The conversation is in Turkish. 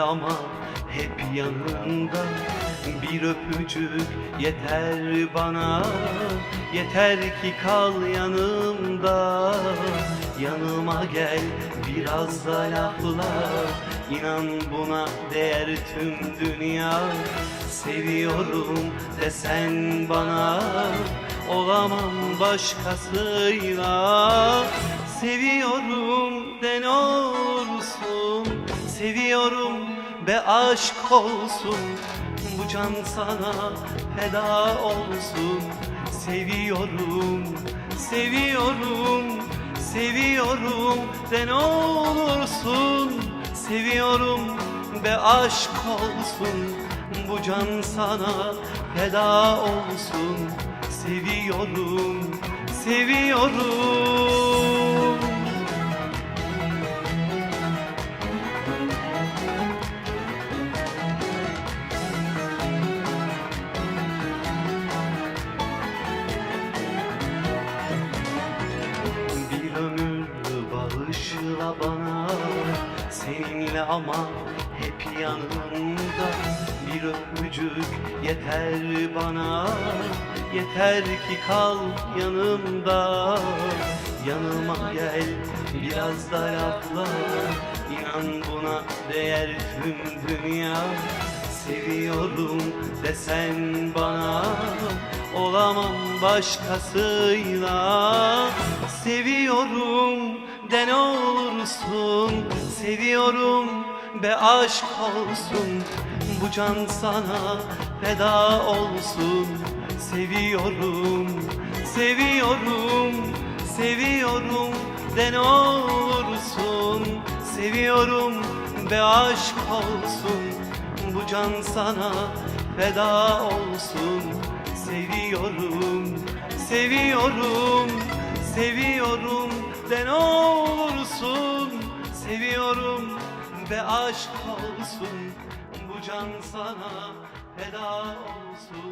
ama hep yanımda. Bir öpücük yeter bana. Yeter ki kal yanımda. Yanıma gel biraz da lafla. İnan buna değer tüm dünya. Seviyorum desen bana Olamam başkasıyla. Seviyorum de ne olursun Seviyorum be aşk olsun. Bu can sana feda olsun. Seviyorum, seviyorum, seviyorum de ne olursun. Seviyorum be aşk olsun. Bu can sana feda olsun Seviyorum, seviyorum. Bir ömür bağışla bana Seninle ama hep yanımda Bir öpücük yeter bana. Yeter ki kal yanımda. Yanıma gel biraz da lafla İnan buna değer tüm dünya. Seviyorum desen bana. Olamam başkasıyla. Seviyorum de ne olursun. Seviyorum be aşk olsun Bu can sana feda olsun. Seviyorum, seviyorum, seviyorum de ne olursun. Seviyorum be aşk olsun Bu can sana feda olsun. Seviyorum, seviyorum, seviyorum de ne olursun Seviyorum ve aşk olsun. Bu can sana feda olsun